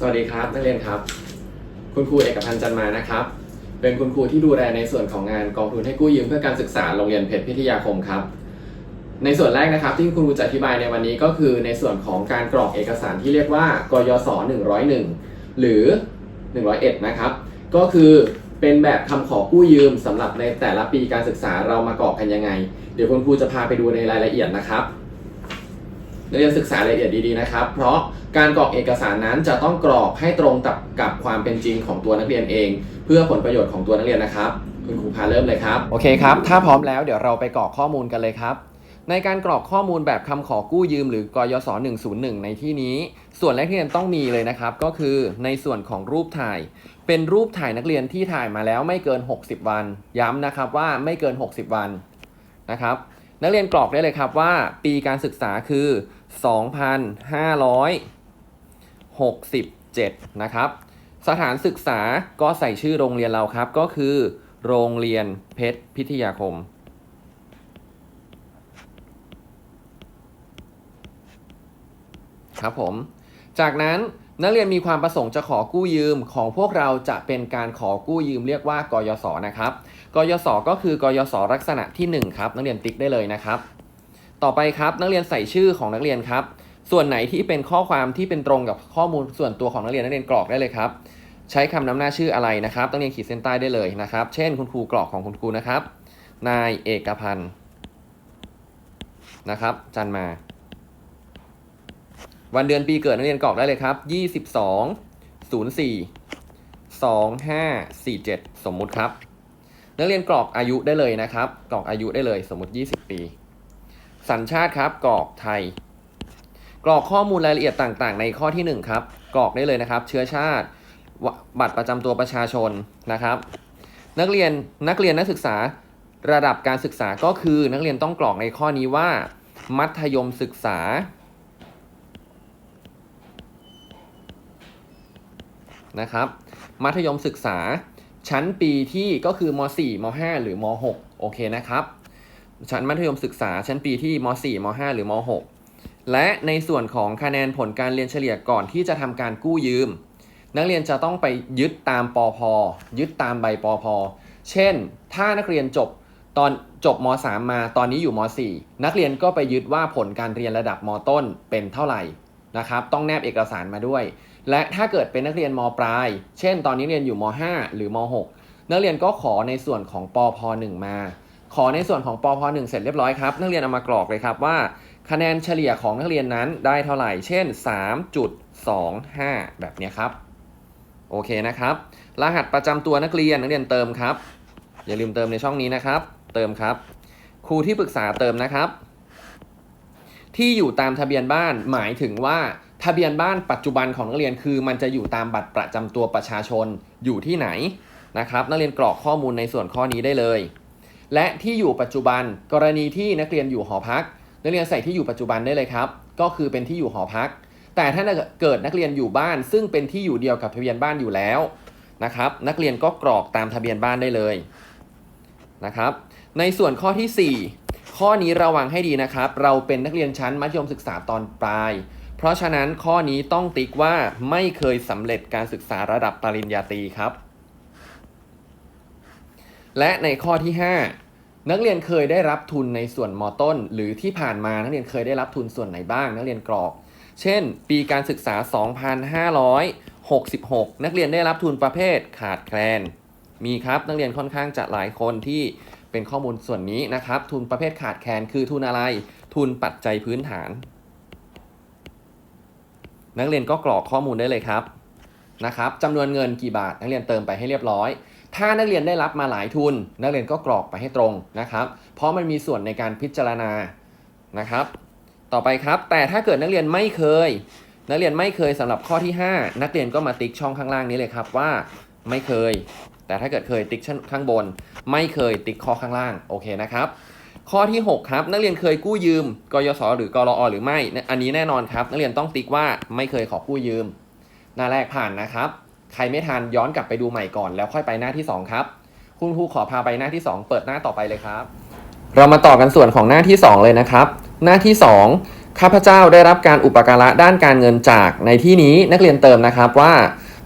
สวัสดีครับนักเรียนครับ คุณครูเอกพันธ์จันมานะครับ เป็นคุณครูที่ดูแลในส่วนของงานกองทุนให้กู้ยืมเพื่อการศึกษาโรงเรียนเพชรพิทยาคมครับ ในส่วนแรกนะครับที่คุณครูจะอธิบายในวันนี้ก็คือในส่วนของการกรอกเอกสารที่เรียกว่ากยศ101 หรือ 101 นะครับ ก็คือเป็นแบบคำขอกู้ยืมสำหรับในแต่ละปีการศึกษาเรามากรอกกันยังไง เดี๋ยวคุณครูจะพาไปดูในรายละเอียดนะครับ นักเรียนศึกษารายละเอียดดีๆนะครับ เพราะการกรอกเอกสารนั้นจะต้องกรอกให้ตรงกับกับความเป็นจริงของตัวนักเรียนเอง เพื่อผลประโยชน์ของตัวนักเรียนนะครับ คุณครูพาเริ่มเลยครับ โอเคครับ ถ้าพร้อมแล้วเดี๋ยวเราไปกรอกข้อมูลกันเลยครับ ในการกรอกข้อมูลแบบคำขอกู้ยืมหรือกยศ101 ในที่นี้ ส่วนแรกที่เรียนต้องมีเลยนะครับ ก็คือในส่วนของรูปถ่าย เป็นรูปถ่ายนักเรียนที่ถ่ายมาแล้วไม่เกิน 60 วัน ย้ำนะครับว่าไม่เกิน 60 วันนะครับ นักเรียนกรอกได้เลยครับว่าปีการศึกษาคือ 2,567 นะครับ สถานศึกษาก็ใส่ชื่อโรงเรียนเราครับ ก็คือ โรงเรียนเพชรพิทยาคม ครับผม จากนั้น นักเรียนมีความประสงค์จะขอกู้ยืมของพวกเราจะเป็นการขอกู้ยืมเรียกว่ากยศนะครับกยศก็คือกยศลักษณะที่1ครับนักเรียนติ๊กได้เลยนะครับ ต่อไปครับนักเรียนใส่ชื่อของนักเรียนครับ ส่วนไหนที่เป็นข้อความที่เป็นตรงกับข้อมูลส่วนตัวของนักเรียนนักเรียนกรอกได้เลยครับ ใช้คำนำหน้าชื่ออะไรนะครับนักเรียนขีดเส้นใต้ได้เลยนะครับ เช่น คุณครูกรอกของคุณครูนะครับ นายเอกพันธ์นะครับ จันมา วันเดือนปีเกิดนักเรียนกรอกได้เลยครับ22 04 2547สมมุติครับ นักเรียนกรอกอายุได้เลยนะครับ กรอกอายุได้เลยสมมติ20ปี สัญชาติครับกรอกไทย กรอกข้อมูลรายละเอียดต่างๆ ในข้อที่1ครับ กรอกได้เลยนะครับ เชื้อชาติบัตรประจำตัวประชาชนนะครับ นักเรียนนักเรียนนักศึกษาระดับการศึกษาก็คือนักเรียนต้องกรอกในข้อนี้ว่า มัธยมศึกษา นะครับ มัธยมศึกษา ชั้นปีที่ก็คือม .4 ม .5 หรือม .6 โอเคนะครับ ชั้นมัธยมศึกษาชั้นปีที่ม .4 ม .5 หรือม .6 และในส่วนของคะแนนผลการเรียนเฉลี่ยก่อนที่จะทำการกู้ยืม นักเรียนจะต้องไปยึดตามปอพยึดตามใบปอพเช่น ถ้านักเรียนจบตอนจบม .3 มาตอนนี้อยู่ม .4 นักเรียนก็ไปยึดว่าผลการเรียนระดับมต้นเป็นเท่าไหร่นะครับ ต้องแนบเอกสารมาด้วย และถ้าเกิดเป็นนักเรียนมปลาย เช่น ตอนนี้เรียนอยู่ม .5 หรือม .6 นักเรียนก็ขอในส่วนของปพ1มา ขอในส่วนของปพ1เสร็จเรียบร้อยครับ นักเรียนเอามากรอกเลยครับว่า คะแนนเฉลี่ยของนักเรียนนั้นได้เท่าไหร่ เช่น 3.25 แบบนี้ครับ โอเคนะครับ รหัสประจำตัวนักเรียนนักเรียนเติมครับ อย่าลืมเติมในช่องนี้นะครับ เติมครับ ครูที่ปรึกษาเติมนะครับ ที่อยู่ตามทะเบียนบ้านหมายถึงว่า ทะเบียนบ้านปัจจุบันของนักเรียนคือมันจะอยู่ตามบัตรประจำตัวประชาชนอยู่ที่ไหนนะครับ นักเรียนกรอกข้อมูลในส่วนข้อนี้ได้เลย และที่อยู่ปัจจุบันกรณีที่นักเรียนอยู่หอพัก นักเรียนใส่ที่อยู่ปัจจุบันได้เลยครับ ก็คือเป็นที่อยู่หอพัก แต่ถ้าเกิดนักเรียนอยู่บ้าน ซึ่งเป็นที่อยู่เดียวกับทะเบียนบ้านอยู่แล้วนะครับ นักเรียนก็กรอกตามทะเบียนบ้านได้เลยนะครับ ในส่วนข้อที่ 4 ข้อนี้ระวังให้ดีนะครับ เราเป็นนักเรียนชั้นมัธยมศึกษาตอนปลาย เพราะฉะนั้นข้อนี้ต้องติ๊กว่าไม่เคยสำเร็จการศึกษาระดับปริญญาตรีครับ และในข้อที่ 5 นักเรียนเคยได้รับทุนในส่วนมต้น หรือที่ผ่านมานักเรียนเคยได้รับทุนส่วนไหนบ้าง นักเรียนกรอก เช่น ปีการศึกษา 2566 นักเรียนได้รับทุนประเภทขาดแคลน มีครับนักเรียนค่อนข้างจะหลายคนที่เป็นข้อมูลส่วนนี้นะครับ ทุนประเภทขาดแคลนคือทุนอะไร ทุนปัจจัยพื้นฐาน นักเรียนก็กรอกข้อมูลได้เลยครับนะครับจำนวนเงินกี่บาท นักเรียนเติมไปให้เรียบร้อย ถ้านักเรียนได้รับมาหลายทุน นักเรียนก็กรอกไปให้ตรงนะครับ เพราะมันมีส่วนในการพิจารณานะครับ ต่อไปครับ แต่ถ้าเกิดนักเรียนไม่เคย นักเรียนไม่เคยสำหรับข้อที่ 5 นักเรียนก็มาติ๊กช่องข้างล่างนี้เลยครับว่าไม่เคย แต่ถ้าเกิดเคยติ๊กข้างบน ไม่เคยติ๊กข้อข้างล่างโอเคนะครับ ข้อที่ 6 ครับ นักเรียนเคยกู้ยืมกยศหรือกรอหรือไม่ อันนี้แน่นอนครับ นักเรียนต้องติ๊กว่าไม่เคยขอกู้ยืม หน้าแรกผ่านนะครับ ใครไม่ทันย้อนกลับไปดูใหม่ก่อน แล้วค่อยไปหน้าที่ 2 ครับ คุณครูขอพาไปหน้าที่ 2 เปิดหน้าต่อไปเลยครับ เรามาต่อกันส่วนของหน้าที่ 2 เลยนะครับ หน้าที่ 2 ข้าพเจ้าได้รับการอุปการะด้านการเงินจากในที่นี้นักเรียนเติมนะครับว่า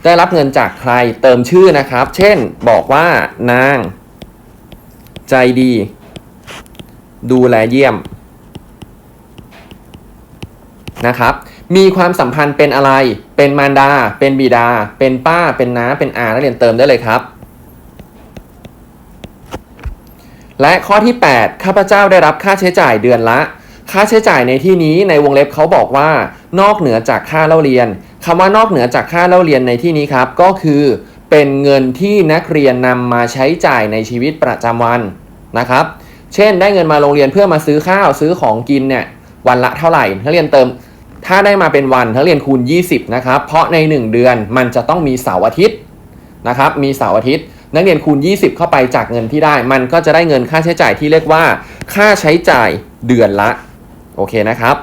ได้รับเงินจากใครเติมชื่อนะครับ เช่น บอกว่านาง ใจดี ดูแลเยี่ยมนะครับ มีความสัมพันธ์เป็นอะไร เป็นมารดา เป็นบิดา เป็นป้า เป็นน้า เป็นอา นักเรียนเติมได้เลยครับ และข้อที่ 8 ข้าพเจ้าได้รับค่าใช้จ่ายเดือนละ ค่าใช้จ่ายในที่นี้ในวงเล็บเขาบอกว่า นอกเหนือจากค่าเล่าเรียนคำว่านอกเหนือจากค่าเล่าเรียนในที่นี้ครับ ก็คือเป็นเงินที่นักเรียนนำมาใช้จ่ายในชีวิตประจำวันนะครับ เช่น ได้เงินมาโรงเรียนเพื่อมาซื้อข้าวซื้อของกินเนี่ยวันละเท่าไหร่นักเรียนเติม ถ้าได้มาเป็นวันนักเรียนคูณ 20นะครับเพราะใน 1 เดือนมันจะต้องมีเสาร์อาทิตย์นะครับมีเสาร์อาทิตย์ นักเรียนคูณ 20 เข้าไปจากเงินที่ได้ มันก็จะได้เงินค่าใช้จ่ายที่เรียกว่า ค่าใช้จ่ายเดือนละโอเคนะครับ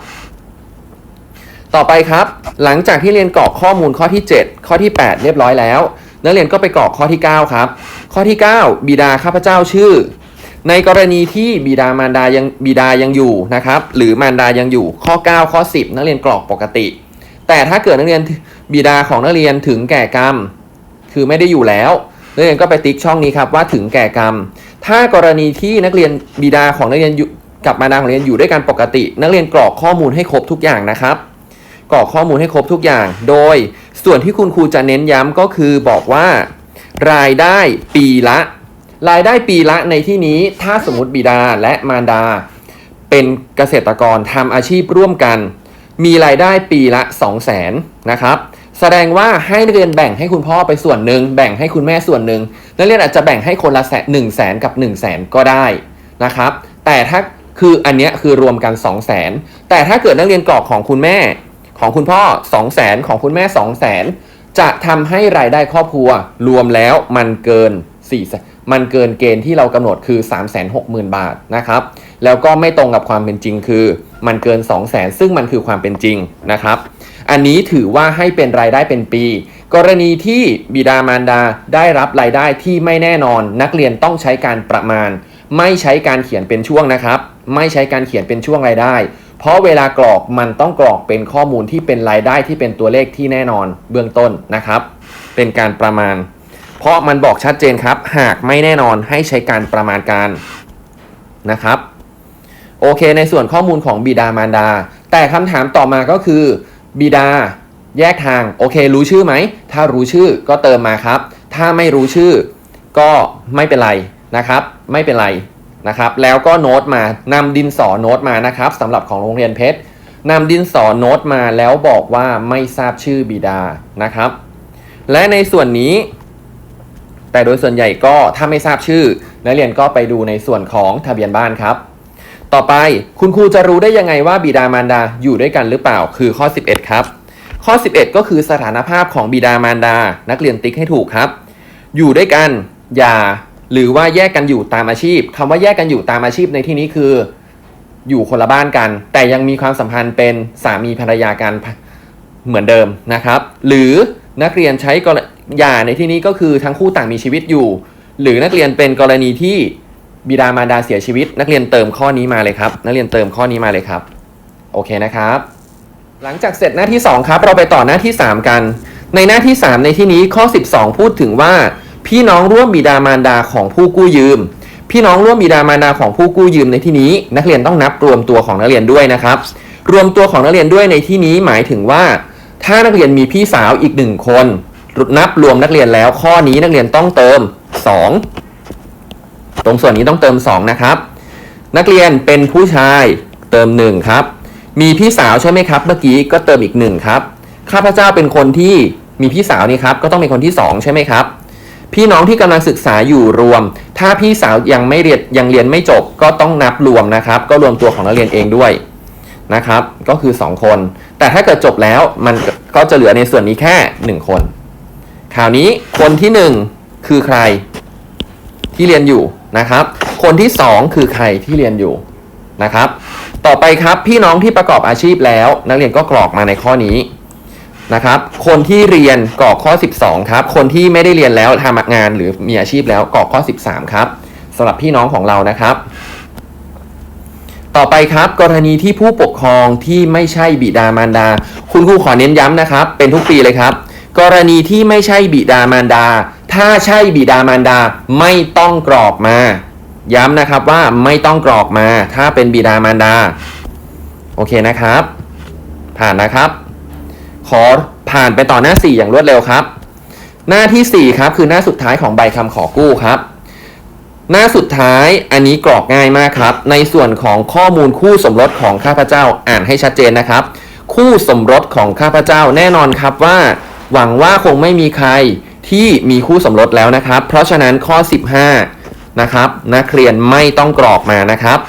ต่อไปครับ หลังจากที่เรียนกรอกข้อมูลข้อที่ 7 ข้อที่ 8 เรียบร้อยแล้ว นักเรียนก็ไปกรอกข้อที่ 9 ครับ ข้อที่ 9 บิดาข้าพเจ้าชื่อ ในกรณีที่บิดามารดายังบิดายังอยู่นะครับ หรือมารดายังอยู่ข้อ 9 ข้อ 10 นักเรียนกรอกปกติ แต่ถ้าเกิดนักเรียนบิดาของนักเรียนถึงแก่กรรม คือไม่ได้อยู่แล้วนักเรียนก็ไปติ๊กช่องนี้ครับว่าถึงแก่กรรม ถ้ากรณีที่นักเรียนบิดาของนักเรียนกับมารดาของนักเรียนอยู่ด้วยกันปกติ นักเรียนกรอกข้อมูลให้ครบทุกอย่างนะครับ กรอกข้อมูลให้ครบทุกอย่าง โดยส่วนที่คุณครูจะเน้นย้ำก็คือบอกว่า รายได้ปีละ รายได้ปีละในที่นี้ถ้าสมมติบิดาและมารดา เป็นเกษตรกรทำอาชีพร่วมกัน มีรายได้ปีละ 2 0 0แสนนะครับแสดงว่าให้นักเรียนแบ่งให้คุณพ่อไปส่วนหนึ่งแบ่งให้คุณแม่ส่วนหนึ่งนักเรียนอาจจะแบ่งให้คนละแสนหนึ่งแสนกับ1นึ่งแสนก็ได้นะครับ แต่ถ้าคืออันเนี้ยคือรวมกัน 2 0 0แสนแต่ถ้าเกิดนักเรียนกรอกของคุณแม่ ของคุณพ่อ 2 0 0แสนของคุณแม่ 2 0 0แสนจะทำให้รายได้ครอบครัวรวมแล้วมันเกิน4แสน มันเกินเกณฑ์ที่เรากำหนดคือ 3 6 0 0 0 0 บาทนะครับ แล้วก็ไม่ตรงกับความเป็นจริงคือ มันเกิน 2 0 0แสนซึ่งมันคือความเป็นจริงนะครับ อันนี้ถือว่าให้เป็นรายได้เป็นปี กรณีที่บิดามารดาได้รับรายได้ที่ไม่แน่นอน นักเรียนต้องใช้การประมาณ ไม่ใช้การเขียนเป็นช่วงนะครับ ไม่ใช้การเขียนเป็นช่วงรายได้ เพราะเวลากรอกมันต้องกรอกเป็นข้อมูลที่เป็นรายได้ที่เป็นตัวเลขที่แน่นอนเบื้องต้นนะครับ เป็นการประมาณ เพราะมันบอกชัดเจนครับ หากไม่แน่นอนให้ใช้การประมาณการนะครับ โอเคในส่วนข้อมูลของบิดามารดา แต่คำถามต่อมาก็คือ บิดาแยกทาง โอเค รู้ชื่อไหม ถ้ารู้ชื่อก็เติมมาครับ ถ้าไม่รู้ชื่อก็ไม่เป็นไรนะครับ ไม่เป็นไรนะครับ แล้วก็โน้ตมานำดินสอโน้ตมานะครับสำหรับของโรงเรียนเพชรนำดินสอโน้ตมาแล้วบอกว่าไม่ทราบชื่อบิดานะครับ และในส่วนนี้ แต่โดยส่วนใหญ่ก็ถ้าไม่ทราบชื่อ นักเรียนก็ไปดูในส่วนของทะเบียนบ้านครับ ต่อไปคุณครูจะรู้ได้ยังไงว่าบิดามารดาอยู่ด้วยกันหรือเปล่าคือข้อ 11 ครับ ข้อ 11 ก็คือสถานภาพของบิดามารดา นักเรียนติ๊กให้ถูกครับ อยู่ด้วยกันอย่าหรือว่าแยกกันอยู่ตามอาชีพคำว่าแยกกันอยู่ตามอาชีพในที่นี้คือ อยู่คนละบ้านกัน แต่ยังมีความสัมพันธ์เป็นสามีภรรยากันเหมือนเดิมนะครับ หรือนักเรียนใช้ กรอย่าในที่นี้ก็คือทั้งคู่ต่างมีชีวิตอยู่ หรือนักเรียนเป็นกรณีที่บิดามารดาเสียชีวิต นักเรียนเติมข้อนี้มาเลยครับ นักเรียนเติมข้อนี้มาเลยครับ โอเคนะครับ หลังจากเสร็จหน้าที่ 2 ครับ เราไปต่อหน้าที่ 3 กัน ในหน้าที่ 3 ในที่นี้ข้อ 12 พูดถึงว่า พี่น้องร่วมบิดามารดาของผู้กู้ยืม พี่น้องร่วมบิดามารดาของผู้กู้ยืมในที่นี้ นักเรียนต้องนับรวมตัวของนักเรียนด้วยนะครับ รวมตัวของนักเรียนด้วยในที่นี้หมายถึงว่า ถ้านักเรียนมีพี่สาวอีกหนึ่งคน นับรวมนักเรียนแล้ว ข้อนี้นักเรียนต้องเติม 2 ตรงส่วนนี้ต้องเติม 2 นะครับ นักเรียนเป็นผู้ชายเติม 1 ครับ มีพี่สาวใช่ไหมครับ เมื่อกี้ก็เติมอีก 1 ครับ ข้าพเจ้าเป็นคนที่มีพี่สาวนี่ครับ ก็ต้องเป็นคนที่ 2 ใช่ไหมครับ พี่น้องที่กำลังศึกษาอยู่รวม ถ้าพี่สาวยังไม่เรียนยังเรียนไม่จบ ก็ต้องนับรวมนะครับ ก็รวมตัวของนักเรียนเองด้วยนะครับ ก็คือ 2 คน แต่ถ้าเกิดจบแล้วมันก็จะเหลือในส่วนนี้แค่ 1 คน คราวนี้คนที่ 1 คือใครที่เรียนอยู่นะครับ คนที่ 2 คือใครที่เรียนอยู่นะครับ ต่อไปครับพี่น้องที่ประกอบอาชีพแล้ว นักเรียนก็กรอกมาในข้อนี้นะครับ คนที่เรียนกรอกข้อ 12 ครับ คนที่ไม่ได้เรียนแล้วทำงานหรือมีอาชีพแล้วกรอกข้อ 13 ครับสำหรับพี่น้องของเรานะครับ ต่อไปครับกรณีที่ผู้ปกครองที่ไม่ใช่บิดามารดา คุณครูขอเน้นย้ำนะครับ เป็นทุกปีเลยครับ กรณีที่ไม่ใช่บิดามารดา ถ้าใช่บิดามารดาไม่ต้องกรอกมา ย้ำนะครับว่าไม่ต้องกรอกมา ถ้าเป็นบิดามารดา โอเคนะครับ ผ่านนะครับ ขอผ่านไปต่อหน้า 4 อย่างรวดเร็วครับ หน้าที่ 4 ครับ คือหน้าสุดท้ายของใบคำขอกู้ครับหน้าสุดท้ายอันนี้กรอกง่ายมากครับ ในส่วนของข้อมูลคู่สมรสของข้าพเจ้าอ่านให้ชัดเจนนะครับ คู่สมรสของข้าพเจ้าแน่นอนครับว่า หวังว่าคงไม่มีใครที่มีคู่สมรสแล้วนะครับ เพราะฉะนั้นข้อ 15 นะครับนักเรียนไม่ต้องกรอกมานะครับ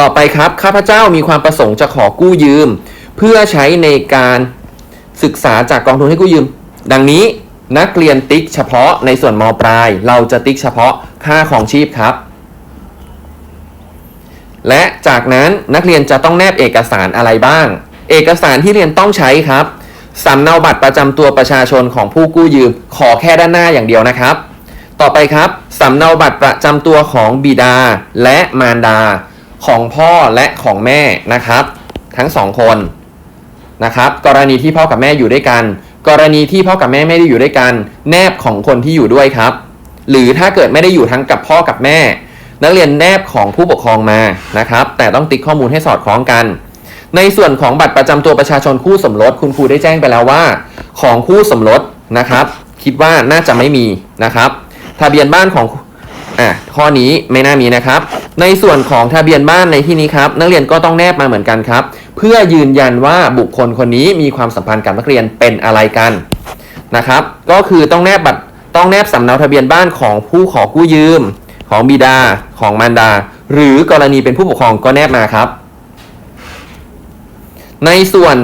ต่อไปครับข้าพเจ้ามีความประสงค์จะขอกู้ยืม เพื่อใช้ในการศึกษาจากกองทุนให้กู้ยืม ดังนี้นักเรียนติ๊กเฉพาะในส่วนมปลาย เราจะติ๊กเฉพาะค่าของชีพครับ และจากนั้นนักเรียนจะต้องแนบเอกสารอะไรบ้าง เอกสารที่เรียนต้องใช้ครับ สำเนาบัตรประจำตัวประชาชนของผู้กู้ยืม ขอแค่ด้านหน้าอย่างเดียวนะครับ ต่อไปครับสำเนาบัตรประจำตัวของบิดาและมารดา ของพ่อและของแม่นะครับ ทั้งสองคนนะครับกรณีที่พ่อกับแม่อยู่ด้วยกัน กรณีที่พ่อกับแม่ไม่ได้อยู่ด้วยกัน แนบของคนที่อยู่ด้วยครับ หรือถ้าเกิดไม่ได้อยู่ทั้งกับพ่อกับแม่ นักเรียนแนบของผู้ปกครองมานะครับ แต่ต้องติ๊กข้อมูลให้สอดคล้องกัน ในส่วนของบัตรประจำตัวประชาชนคู่สมรส คุณครูได้แจ้งไปแล้วว่า ของคู่สมรสนะครับ คิดว่าน่าจะไม่มีนะครับ ทะเบียนบ้านของอะข้อนี้ไม่น่ามีนะครับ ในส่วนของทะเบียนบ้านในที่นี้ครับ นักเรียนก็ต้องแนบมาเหมือนกันครับ เพื่อยืนยันว่าบุคคลคนนี้มีความสัมพันธ์กับนักเรียนเป็นอะไรกันนะครับ ก็คือต้องแนบบัตรต้องแนบสำเนาทะเบียนบ้านของผู้ขอกู้ยืม ของบิดา ของมารดา หรือกรณีเป็นผู้ปกครองก็แนบมาครับ ในส่วน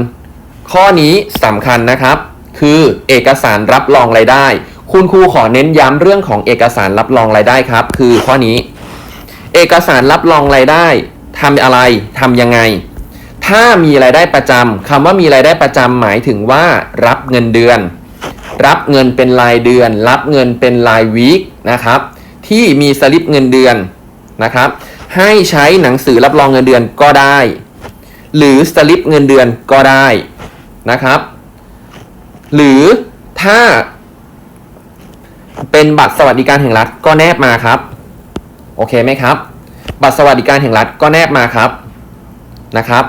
ข้อนี้สำคัญนะครับ คือเอกสารรับรองรายได้ คุณครูขอเน้นย้ำเรื่องของเอกสารรับรองรายได้ครับ คือข้อนี้ เอกสารรับรองรายได้ทำอะไรทำยังไง ถ้ามีรายได้ประจำคำว่ามีรายได้ประจำหมายถึงว่า รับเงินเดือน รับเงินเป็นรายเดือน รับเงินเป็นรายวีคนะครับ ที่มีสลิปเงินเดือนนะครับ ให้ใช้หนังสือรับรองเงินเดือนก็ได้ หรือสลิปเงินเดือนก็ได้นะครับ หรือถ้า เป็นบัตรสวัสดิการแห่งรัฐก็แนบมาครับ โอเคไหมครับ บัตรสวัสดิการแห่งรัฐก็แนบมาครับนะครับ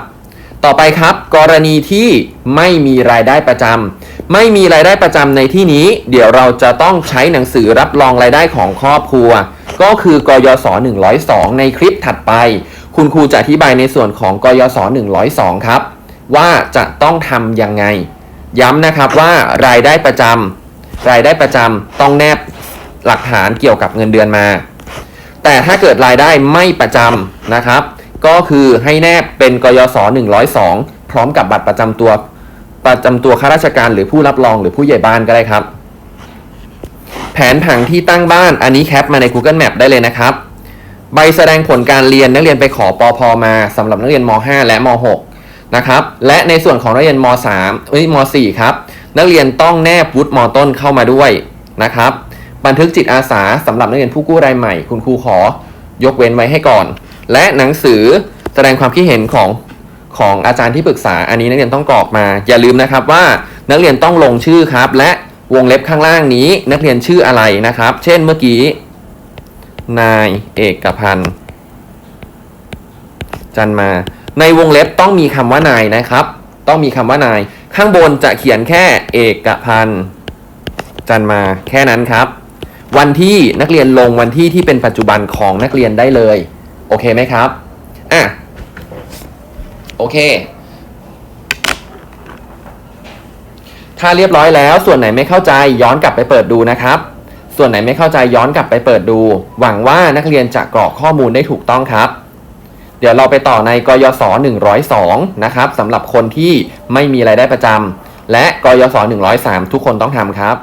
ต่อไปครับ กรณีที่ไม่มีรายได้ประจำไม่มีรายได้ประจำในที่นี้ เดี๋ยวเราจะต้องใช้หนังสือรับรองรายได้ของครอบครัว ก็คือกยศ102 ในคลิปถัดไป คุณครูจะอธิบายในส่วนของกยศ102 ครับ ว่าจะต้องทำยังไง ย้ำนะครับว่ารายได้ประจำรายได้ประจำต้องแนบหลักฐานเกี่ยวกับเงินเดือนมา แต่ถ้าเกิดรายได้ไม่ประจำนะครับ ก็คือให้แนบเป็นกยศ102 พร้อมกับบัตรประจำตัวประจำตัวข้าราชการหรือผู้รับรองหรือผู้ใหญ่บ้านก็ได้ครับ แผนผังที่ตั้งบ้านอันนี้แคปมาใน Google Map ได้เลยนะครับ ใบแสดงผลการเรียนนักเรียนไปขอปอพอมาสำหรับนักเรียนม .5 และม .6 นะครับ และในส่วนของนักเรียนม .3 เอ้ยม .4 ครับ นักเรียนต้องแนบวุฒิมต้นเข้ามาด้วยนะครับ บันทึกจิตอาสาสำหรับนักเรียนผู้กู้รายใหม่ คุณครูขอยกเว้นไว้ให้ก่อน และหนังสือแสดงความคิดเห็นของของอาจารย์ที่ปรึกษา อันนี้นักเรียนต้องกรอกมา อย่าลืมนะครับว่านักเรียนต้องลงชื่อครับ และวงเล็บข้างล่างนี้ นักเรียนชื่ออะไรนะครับ เช่นเมื่อกี้ นายเอกพันธ์จันมา ในวงเล็บต้องมีคำว่านายนะครับ ต้องมีคำว่านาย ข้างบนจะเขียนแค่เอกพันธ์จันมาแค่นั้นครับ วันที่นักเรียนลงวันที่ที่เป็นปัจจุบันของนักเรียนได้เลย โอเคไหมครับอะโอเค ถ้าเรียบร้อยแล้วส่วนไหนไม่เข้าใจย้อนกลับไปเปิดดูนะครับ ส่วนไหนไม่เข้าใจย้อนกลับไปเปิดดู หวังว่านักเรียนจะกรอกข้อมูลได้ถูกต้องครับ เดี๋ยวเราไปต่อในกยศ 102 นะครับสำหรับคนที่ไม่มีรายได้ประจำและกยศ 103 ทุกคนต้องทำครับ